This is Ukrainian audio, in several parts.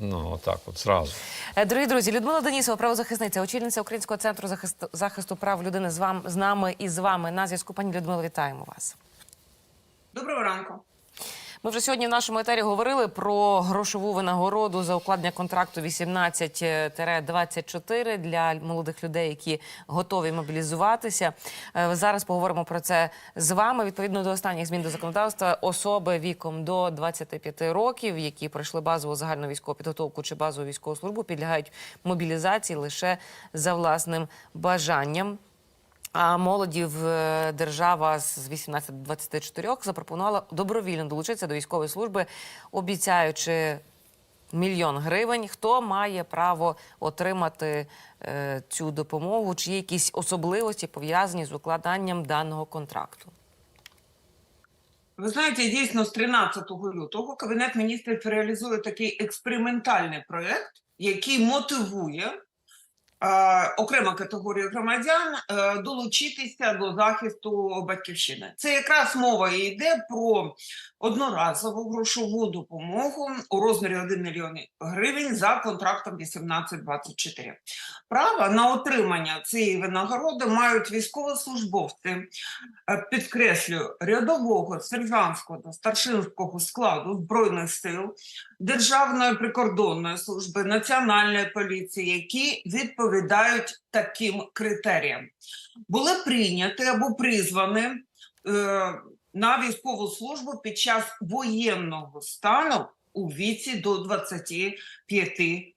Ну так, от зразу. Е, Дорогі друзі, Людмила Денісова, правозахисниця, очільниця Українського центру захисту, захисту прав людини з вам з нами і з вами на зв'язку. Пані Людмила, вітаємо вас. Доброго ранку. Ми вже сьогодні в нашому етері говорили про грошову винагороду за укладення контракту 18-24 для молодих людей, які готові мобілізуватися. Е, Зараз поговоримо про це з вами. Відповідно до останніх змін до законодавства, особи віком до 25 років, які пройшли базову загальну військову підготовку чи базову військову службу, підлягають мобілізації лише за власним бажанням. А молоді в е, держава з 18 до 24 запропонувала добровільно долучитися до військової служби, обіцяючи мільйон гривень. Хто має право отримати е, цю допомогу? Чи є якісь особливості пов'язані з укладанням даного контракту? Ви знаєте, дійсно, з 13 лютого Кабінет міністрів реалізує такий експериментальний проєкт, який мотивує окрема категорія громадян е, долучитися до захисту батьківщини. Це якраз мова йде про одноразову грошову допомогу у розмірі 1 мільйон гривень за контрактом 18-24. Право на отримання цієї винагороди мають військовослужбовці, е, підкреслюю, рядового, сержантського та старшинського складу Збройних сил, Державної прикордонної служби, Національної поліції, які відповідають таким критеріям. Були прийняті або призвані е, на військову службу під час воєнного стану у віці до 25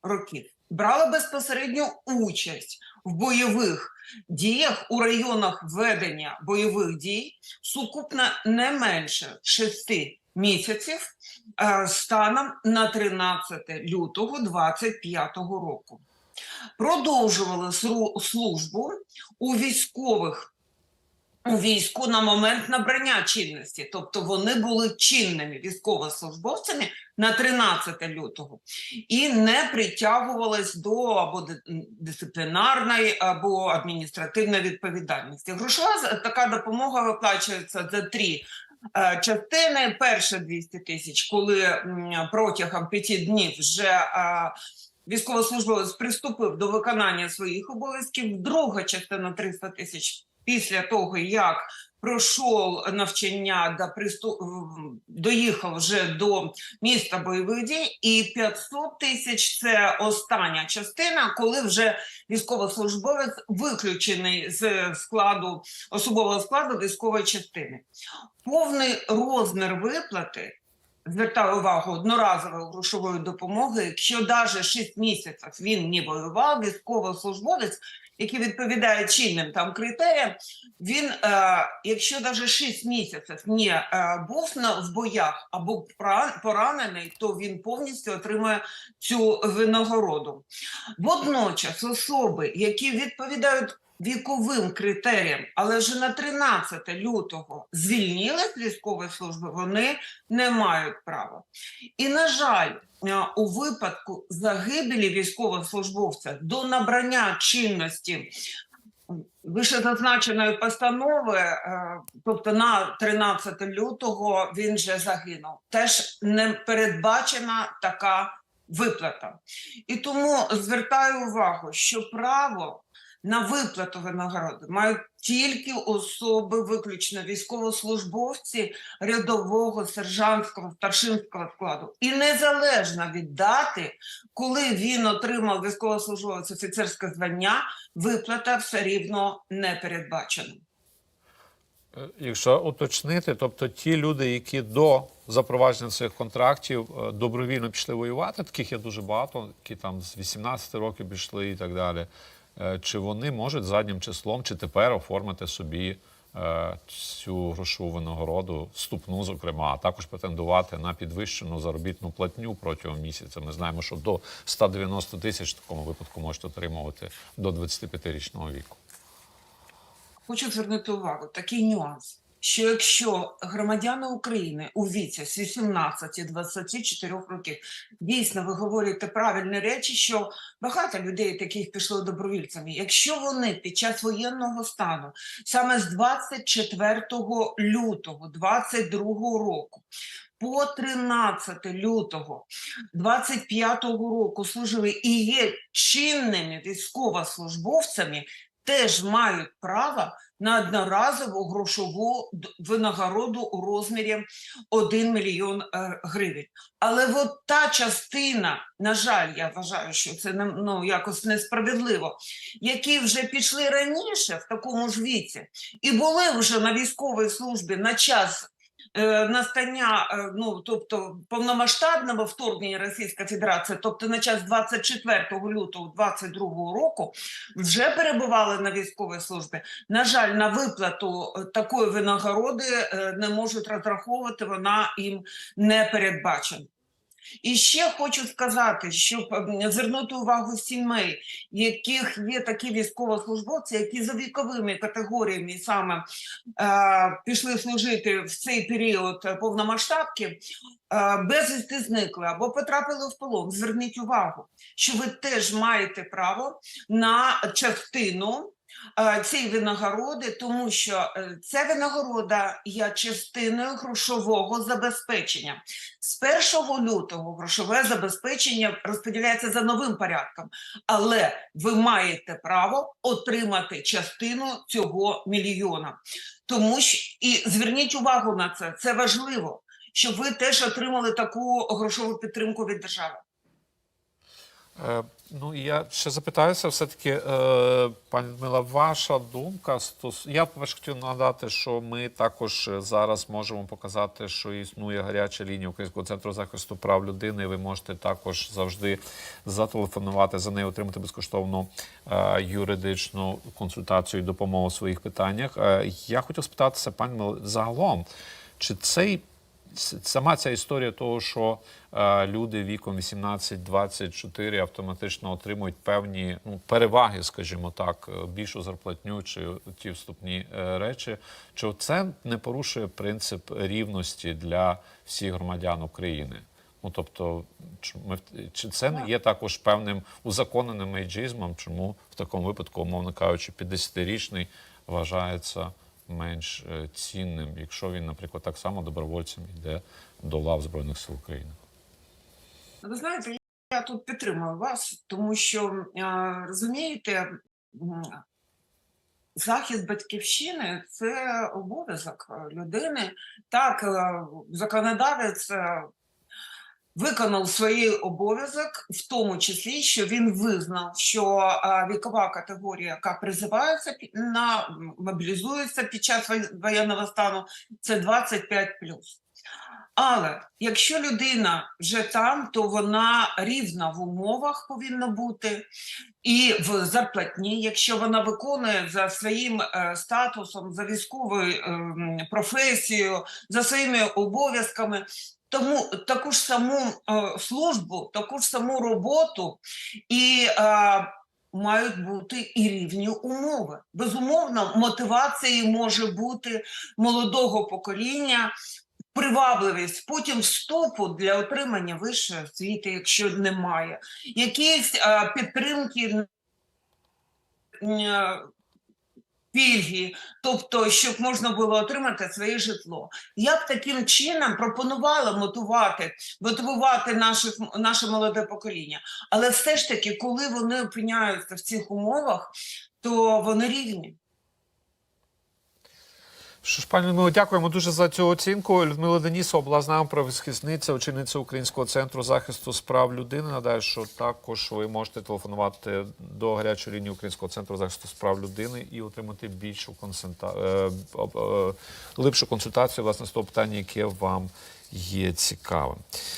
років. Брали безпосередню участь в бойових діях у районах ведення бойових дій сукупно не менше 6 місяців е, станом на 13 лютого 25 року. Продовжували службу у військових у війську на момент набрання чинності, тобто вони були чинними військовослужбовцями на 13 лютого і не притягувались до або дисциплінарної або адміністративної відповідальності. Грошова така допомога виплачується за три е, частини. Перше 200 тисяч, коли протягом п'яти днів вже е, військовослужбовець приступив до виконання своїх обов'язків. Друга частина 300 тисяч після того, як пройшов навчання да приступ доїхав вже до міста бойових дій, і 500 тисяч це остання частина, коли вже військовослужбовець виключений з складу особового складу військової частини. Повний розмір виплати. Звертаю увагу одноразової грошової допомоги. Якщо навіть 6 місяців він не воював, військовослужбовець, який відповідає чинним там критеріям, він, е, якщо навіть 6 місяців не е, був на, в боях або поранений, то він повністю отримує цю винагороду. Водночас особи, які відповідають віковим критеріям, але вже на 13 лютого звільнились з військової служби, вони не мають права. І, на жаль, е, у випадку загибелі військовослужбовця до набрання чинності вище зазначеної постанови, е, тобто на 13 лютого він вже загинув. Теж не передбачена така виплата. І тому звертаю увагу, що право на виплату винагороди мають тільки особи, виключно військовослужбовці рядового, сержантського, старшинського складу. І незалежно від дати, коли він отримав військовослужбовець офіцерське звання, виплата все рівно не передбачена. Е, Якщо уточнити, тобто ті люди, які до запровадження цих контрактів е, добровільно пішли воювати, таких є дуже багато, які там з 18 років пішли і так далі. Е, Чи вони можуть заднім числом, чи тепер оформити собі е, цю грошову винагороду, вступну, зокрема, а також претендувати на підвищену заробітну платню протягом місяця. Ми знаємо, що до 190 тисяч в такому випадку можуть отримувати до 25-річного віку. Хочу звернути увагу, такий нюанс. Що якщо громадяни України у віці з 18 24 років дійсно ви говорите правильні речі, що багато людей таких пішло добровільцями. Якщо вони під час воєнного стану саме з 24 лютого 22 року по 13 лютого 25 року служили і є чинними військовослужбовцями, теж мають право на одноразову грошову винагороду у розмірі 1 мільйон е, гривень. Але от та частина, на жаль, я вважаю, що це ну, якось несправедливо, які вже пішли раніше в такому ж віці і були вже на військовій службі на час настання, е, ну тобто повномасштабного вторгнення Російської Федерації, тобто на час 24 лютого 22 року, вже перебували на військовій службі. На жаль, на виплату е, такої винагороди е, не можуть розраховувати, вона їм не передбачена. І ще хочу сказати, щоб ем, звернути увагу сімей, яких є такі військовослужбовці, які за віковими категоріями саме е, пішли служити в цей період повномасштабки, е, безвісти зникли або потрапили в полон. Зверніть увагу, що ви теж маєте право на частину цієї винагороди, тому що е, ця винагорода є частиною грошового забезпечення. З 1 лютого грошове забезпечення розподіляється за новим порядком, але ви маєте право отримати частину цього мільйона. Тому що і зверніть увагу на це, це важливо, щоб ви теж отримали таку грошову підтримку від держави. Ну, я ще запитаюся, все-таки, е, пані Людмила, ваша думка стос... Я по-перше хотів нагадати, що ми також зараз можемо показати, що існує гаряча лінія Українського центру захисту прав людини. Ви можете також завжди зателефонувати за нею, отримати безкоштовну е, юридичну консультацію і допомогу у своїх питаннях. Е, я хотів спитатися, пані Мила, загалом, чи цей сама ця історія того, що е, люди віком 18-24 автоматично отримують певні ну, переваги, скажімо так, е, більшу зарплатню чи ті вступні е, речі, чи це не порушує принцип рівності для всіх громадян України? Ну тобто, чи, це не є також певним узаконеним ейджизмом, чому в такому випадку, умовно кажучи, 50-річний вважається менш е, цінним, якщо він, наприклад, так само добровольцем йде до лав Збройних сил України? Ви знаєте, я тут підтримую вас, тому що е, розумієте, захист батьківщини це обов'язок е, людини. Так, законодавець виконав свій обов'язок, в тому числі, що він визнав, що вікова категорія, яка призивається на мобілізується під час воєнного стану, це 25 але якщо людина вже там, то вона рівна в умовах повинна бути і в зарплатні, якщо вона виконує за своїм е, статусом, за військовою ем, професією, за своїми обов'язками. Тому таку ж саму е, службу, таку ж саму роботу і е, мають бути і рівні умови. Безумовно, мотивацією може бути молодого покоління привабливість потім вступу для отримання вищої освіти, якщо немає, якісь е, підтримки. Пільги, тобто, щоб можна було отримати своє житло. Я б таким чином пропонувала мотивувати, мотивувати наших, наше молоде покоління. Але все ж таки, коли вони опиняються в цих умовах, то вони рівні. Що ж, пані Людмило, дякуємо дуже за цю оцінку. Людмила Денісова була з нами правозахисниця, очільниця Українського центру захисту справ людини. Надаю, що також ви можете телефонувати до гарячої лінії Українського центру захисту справ людини і отримати більшу консульта... е, е, глибшу консультацію власне з того питання, яке вам є цікавим.